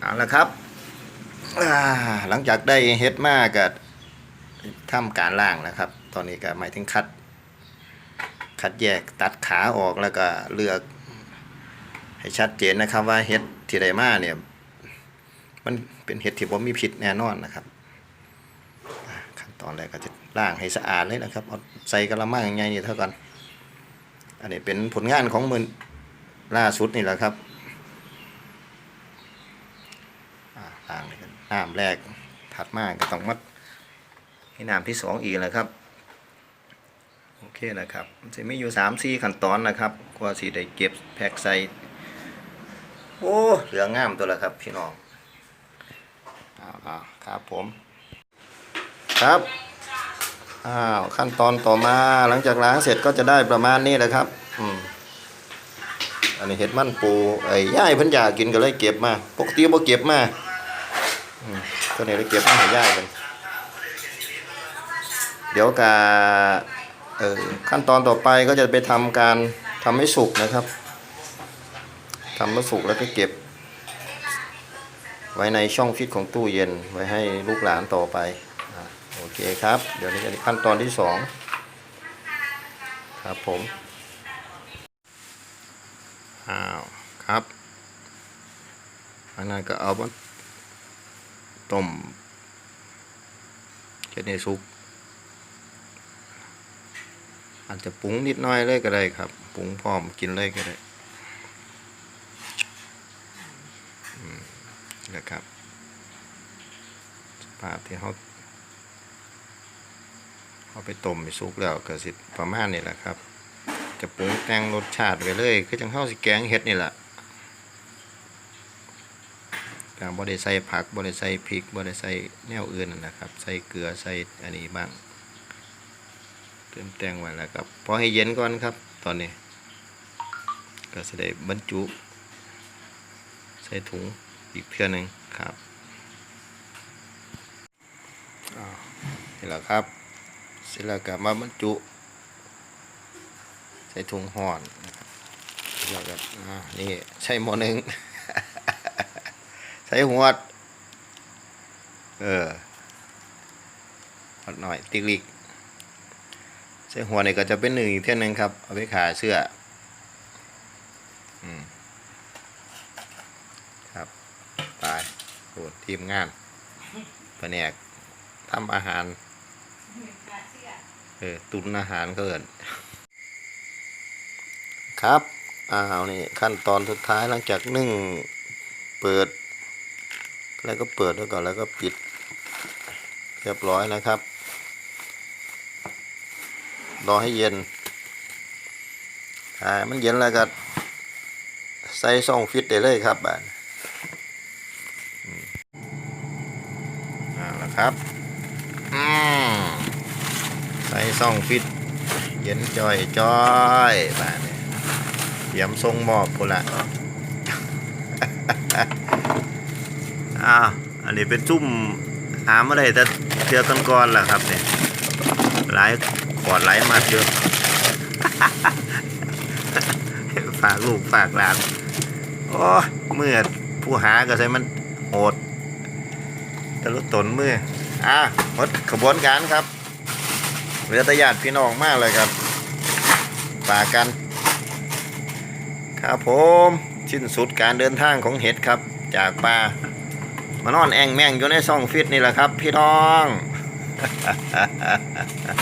เอาละครับ หลังจากได้เฮ็ดมากก็ทำการล่างนะครับ ตอนนี้ก็หมายถึงคัด คัดแยกตัดขาออกแล้วก็เลือก ให้ชัดเจนนะครับว่าเฮ็ดที่ไดมาเนี่ย มันเป็นเห็ดที่บ่มีผิดแน่นอนนะครับขั้นตอนแรกก็จะล้างให้สะอาดเลยนะครับเอาใส่กระมังใหญ่ๆนี่เท่ากัน อันนี้เป็นผลงานของมือล่าสุดนี่แหละครับอ่า ล้างเลยน้ำแรกถัดมาก็ต้องมัดให้น้ำที่สองอีกแล้วครับโอเคนะครับจะมีอยู่สามสี่ขั้นตอนนะครับกว่าสีได้เก็บแพ็กใส่โอ้เหลืองงามตัวละครับพี่น้องอ่าครับผม ครับอ้าวขั้นตอนต่อมาหลังจากล้างเสร็จก็จะได้ประมาณนี้แหละครับอืมอันนี้เห็ดมันปูไอ้ย่ายเพิ่นยากินก็เลยเก็บมา ปกติบ่เก็บมา ตัวนี้เลยเก็บมาให้ย่ายกันเดี๋ยวกาเออขั้นตอนต่อไปก็จะไปทำการทำให้สุกนะครับทำให้สุกแล้วก็เก็บ ไว้ในช่องฟิตของตู้เย็นไว้ให้ลูกหลานต่อไปโอเคครับ เดี๋ยวนี้จะขั้นตอนที่สองครับผมอ้าวครับอันนั้นก็เอามา ต้มเจะในซุปอาจจะปรุงนิดน้อยเลยก็ได้ครับปรุงพร้อมกินเลยก็ได้นะครับสภาพที่เขาเขาไปต้มไปซุกแล้วก็สิประมาณนี้แหละครับ จะปรุงแต่งรสชาติไปเลย คือจังเข้าสิแกงเฮ็ดนี่แหละ แต่บ่ได้ใส่ผักบ่ได้ใส่พริกบ่ได้ใส่แนวอื่นนั่นนะครับ ใส่เกลือใส่อันนี้บ้าง เติมแต่งไว้แล้วครับพอให้เย็นก่อนครับ ตอนนี้ ก็จะได้บรรจุ ใส่ถุงอีกเพื่อหนึ่งครับนี่แหละครับ เสร็จแล้วก็มาบรรจุ ใส่ถุงห่อนแล้วก็นี่ใส่หมอหนึ่ง ใส่หัวด เออหดหน่อย ติ๊กลิกใส่หัวนี่ก็จะเป็นหนึ่งอีกเท่านึงครับ เอาไปขาเสื้ออืมครับไปโอ้ทีมงานแผนกทำอาหาร เออ ตุนอาหารเกินครับ อ้าว นี่ ขั้นตอนสุดท้ายหลังจากนึ่งเปิด แล้วก็เปิดแล้วก่อนแล้วก็ปิด เรียบร้อยนะครับ รอให้เย็นอ่ามันเย็นแล้วก็ใส่ซองฟิตได้เลยครับบ้านเอาละครับอืมใส่ซองฟิต เย็นจอยจอยบ้านนี้เตรียมทรงหมอบพุ่นละ อ้าวอันนี้เป็นจุ่มหามาได้แต่เทือกันก่อนล่ะครับเนี่ยหลายขอดหลายมัดเยอะฝากลูกฝากหลานโอ้เมื่อผู้หาก็ใส่มันโหดตะลุตนมืออะหมดขบวนการครับเหลือแตญาติพี่น้องมากเลยครับฝากกัน ครับผม ชิ้นสุดการเดินทางของเห็ดครับ จากป่าานอนแองแม่งอยู่ในซ่องฟิตนี่แหละครับ พี่น้อง